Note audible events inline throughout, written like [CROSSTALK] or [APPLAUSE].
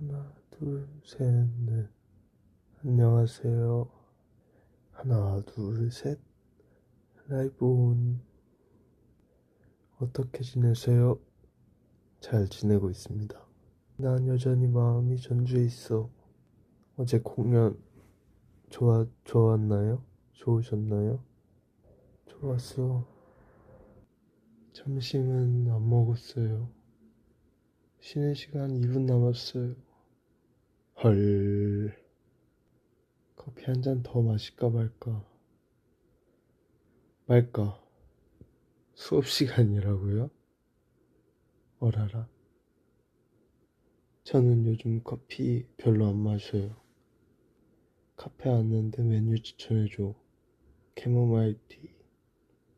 하나, 둘, 셋, 넷. 안녕하세요. 하나, 둘, 셋. 라이브 온. 어떻게 지내세요? 잘 지내고 있습니다. 난 여전히 마음이 전주에 있어. 어제 공연 좋아, 좋았나요? 좋으셨나요? 좋았어. 점심은 안 먹었어요. 쉬는 시간 2분 남았어요. 헐. 커피 한 잔 더 마실까 말까. 말까. 수업 시간이라고요? 어라라. 저는 요즘 커피 별로 안 마셔요. 카페 왔는데 메뉴 추천해줘. 캐모마일 티.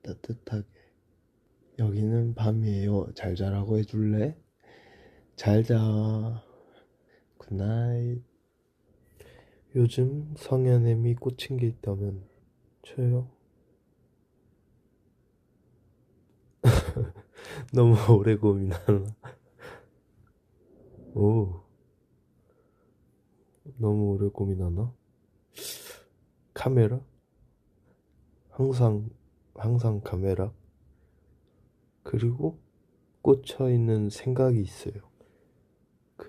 따뜻하게. 여기는 밤이에요. 잘 자라고 해줄래? 잘 자. 굿나잇. 요즘 성현엠이 꽂힌 게 있다면 저요? [LAUGHS] 너무 오래 고민하나? 오. 너무 오래 고민하나? 카메라? 항상, 항상 카메라? 그리고 꽂혀 있는 생각이 있어요.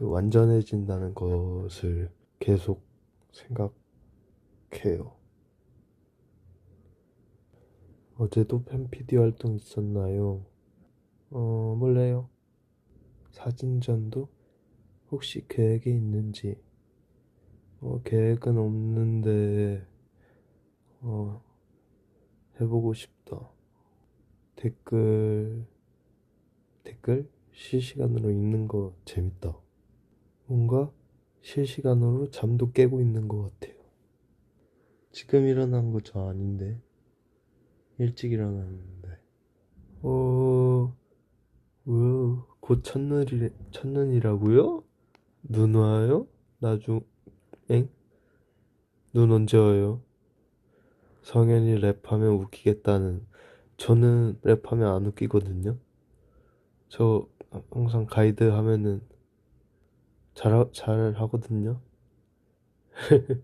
그 완전해진다는 것을 계속 생각해요. 어제도 팬피디 활동 있었나요? 어, 몰라요. 사진전도 혹시 계획이 있는지? 어, 계획은 없는데, 어, 해보고 싶다. 댓글, 댓글? 실시간으로 읽는 거 재밌다. 뭔가 실시간으로 잠도 깨고 있는 것 같아요. 지금 일어난 거 저 아닌데. 일찍 일어났는데. 어, 왜요? 곧 첫눈이, 첫눈이라고요? 눈 와요? 나중, 엥? 눈 언제 와요? 성현이 랩하면 웃기겠다는. 저는 랩하면 안 웃기거든요. 저 항상 가이드 하면은 잘, 잘 하거든요. [LAUGHS]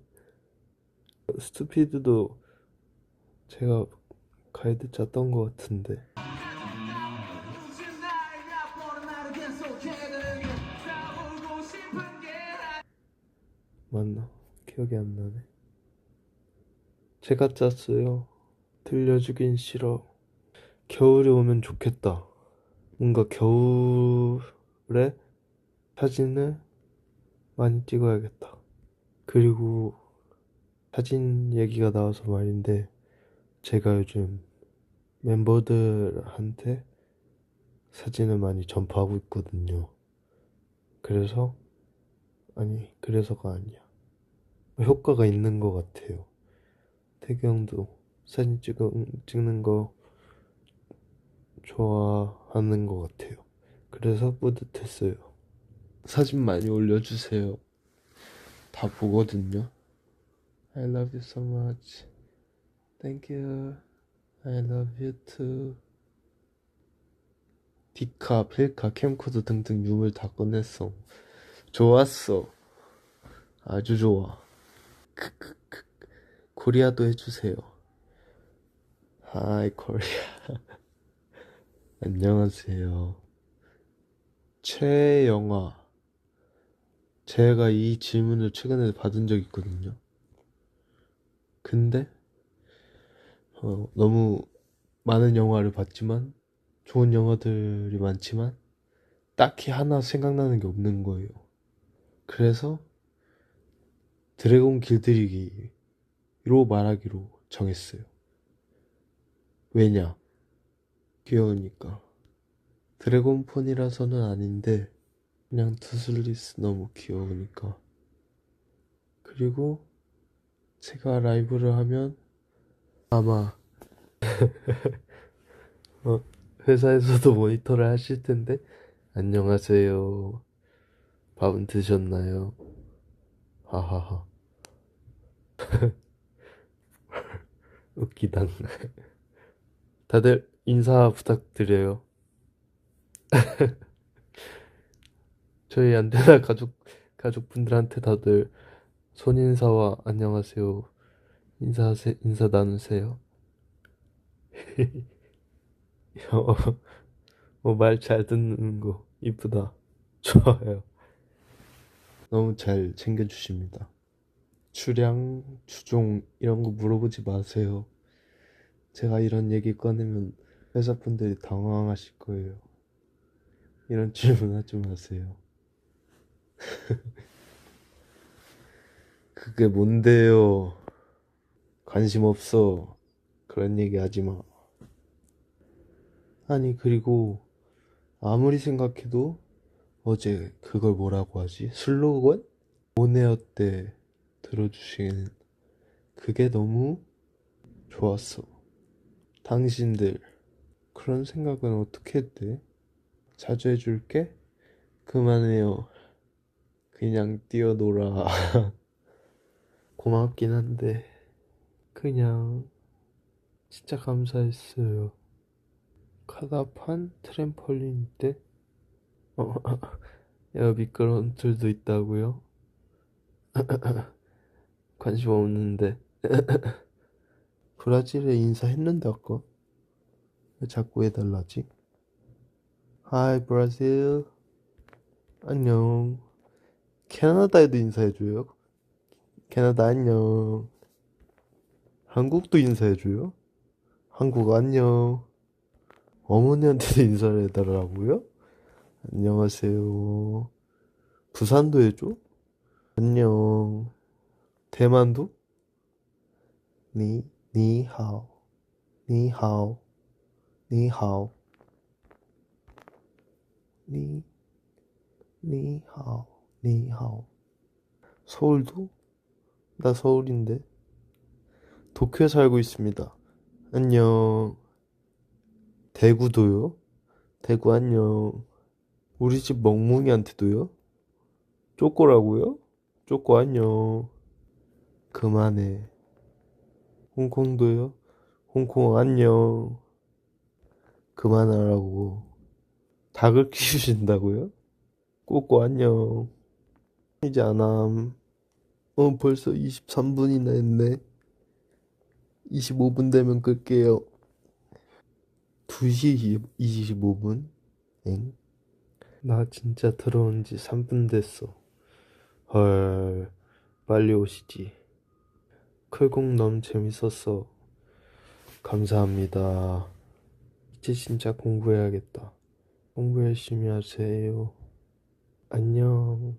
스투피드도 제가 가이드 짰던 것 같은데. 맞나? 기억이 안 나네. 제가 짰어요. 들려주긴 싫어. 겨울이 오면 좋겠다. 뭔가 겨울에 사진을 많이 찍어야겠다. 그리고 사진 얘기가 나와서 말인데, 제가 요즘 멤버들한테 사진을 많이 전파하고 있거든요. 그래서, 아니, 그래서가 아니야. 효과가 있는 것 같아요. 태경도 사진 찍어, 찍는 거 좋아하는 것 같아요. 그래서 뿌듯했어요. 사진 많이 올려주세요. 다 보거든요. I love you so much. Thank you. I love you too. 디카, 필카, 캠코더 등등 유물 다 꺼냈어. 좋았어. 아주 좋아. 크크크. 코리아도 해주세요. 하이 코리아. [LAUGHS] 안녕하세요. 최영화. 제가 이 질문을 최근에 받은 적 있거든요. 근데 어, 너무 많은 영화를 봤지만 좋은 영화들이 많지만 딱히 하나 생각나는 게 없는 거예요. 그래서 드래곤 길들이기로 말하기로 정했어요. 왜냐? 귀여우니까. 드래곤폰이라서는 아닌데 그냥 투슬리스 너무 귀여우니까. 그리고 제가 라이브를 하면 아마 [LAUGHS] 어, 회사에서도 모니터를 하실 텐데 안녕하세요. 밥은 드셨나요? 하하하. [LAUGHS] 웃기당. 다들 인사 부탁드려요. [LAUGHS] 저희 안테나 [LAUGHS] 가족 가족분들한테 다들 손인사와 안녕하세요. 인사하세, 인사 나누세요. [LAUGHS] 어, 말 잘 듣는 거 이쁘다. [LAUGHS] 좋아요. 너무 잘 챙겨주십니다. 주량, 주종 이런 거 물어보지 마세요. 제가 이런 얘기 꺼내면 회사분들이 당황하실 거예요. 이런 질문 하지 마세요. [LAUGHS] 그게 뭔데요? 관심 없어. 그런 얘기 하지 마. 아니, 그리고 아무리 생각해도 어제 그걸 뭐라고 하지? 슬로건? 오네어 때 들어주신 그게 너무 좋았어. 당신들 그런 생각은 어떻게 했대? 자주 해줄게? 그만해요. 그냥 뛰어놀아. [LAUGHS] 고맙긴 한데 그냥 진짜 감사했어요. 카다판 트램펄린 때? 어, [LAUGHS] 야 미끄럼틀도 있다고요? [LAUGHS] 관심 없는데 브라질에 인사했는데 아까 왜 자꾸 해달라지? 하이 브라질 안녕 캐나다에도 인사해줘요? 캐나다 안녕 한국도 인사해줘요? 한국 안녕 어머니한테도 인사를 해달라고요? 안녕하세요 부산도 해줘? 안녕 대만도? 니, 니하오 니하오 니하오 니, 니하오 니하오 서울도? 나 서울인데 도쿄에 살고 있습니다 안녕 대구도요? 대구 안녕 우리 집 멍뭉이한테도요? 쪼꼬라고요? 쪼꼬 안녕 그만해 홍콩도요? 홍콩 안녕 그만하라고 닭을 [LAUGHS] 키우신다고요? 꼬꼬 안녕 이제 안함. 어 벌써 23분이나 했네. 25분 되면 끌게요. 2시 25분? 엥? 나 진짜 들어온 지 3분 됐어. 헐 빨리 오시지. 클공 너무 재밌었어. 감사합니다. 이제 진짜 공부해야겠다. 공부 열심히 하세요. 안녕